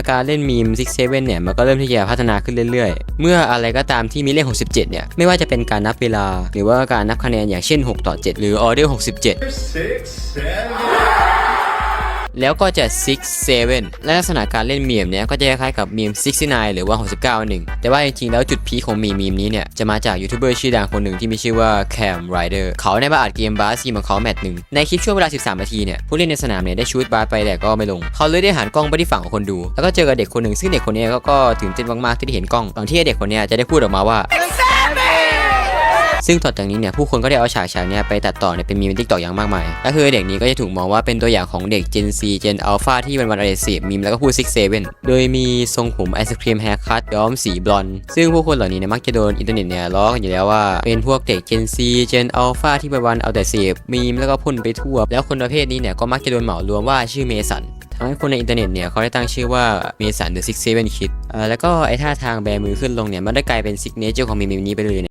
าการเล่นมีม6 7เนี่ยมันก็เริ่มที่จะพัฒนาขึ้นเรื่อยๆ เมื่ออะไรก็ตามที่มีเลข 67 เนี่ย ไม่ว่าจะเป็นการนับเวลา หรือว่าการนับคะแนนอย่างเช่น 6 ต่อ 7 หรือออเดอร์67 Six, seven. แล้วก็จะ 6 7 และลักษณะการเล่นมีมเนี่ยก็จะคล้ายๆกับมีม 69 หรือว่า 69 1แต่ว่าจริงๆแล้วจุดพีของมีมมีมนี้เนี่ยจะมาจากยูทูบเบอร์ชื่อดังคนหนึ่งที่มีชื่อว่าแคมไรเดอร์เขาได้มาอัดเกมบาสทีมของเขาแมตช์หนึ่งในคลิปช่วงเวลา 13 นาทีเนี่ยผู้เล่นในสนามเนี่ยได้ชูดบาสไปแต่ก็ไม่ลง เขาเลยได้หันกล้องไปที่ฝั่งของคนดู แล้วก็เจอกับเด็กคนหนึ่งซึ่งเด็กคนนี้ก็ก็ตื่นเต้นมากๆที่ได้เห็นกล้องก่อนที่เด็กคนนี้จะได้พูดออกมาว่า ซึ่งต่อจากนี้เนี่ยผู้คนก็ได้เอาฉากฉากนี้ไปตัดต่อเนี่ยเป็นมีมทิกตอกอย่างมากมายก็คือเด็กนี้ก็จะถูกมองว่าเป็นตัวอย่างของเด็ก Gen Z Gen Alpha ที่วันวันอะไรเสพมีมแล้วก็พูด6 7โดยมีทรงผมไอศครีมแฮร์คัตย้อมสีบลอนด์ซึ่งผู้คนเหล่านี้เนี่ยมักจะโดนอินเทอร์เน็ตเนี่ยล้อกันอยู่แล้วว่าเป็นพวกเด็ก Gen Z Gen Alpha ที่วันวันเอาแต่เสพมีมแล้วก็พ่นไปทั่ว แล้วคนประเภทนี้เนี่ยก็มักจะโดนเหมารวมว่าชื่อเมสันทำให้คนในอินเทอร์เน็ตเนี่ยเขาได้ตั้งชื่อว่าเมสัน The Six Seven Kid อ่าแล้วก็ไอท่าทางแบมือขึ้นลงเนี่ยมันได้กลายเป็นซิกเนเจอร์ของมีมนี้ไปเลย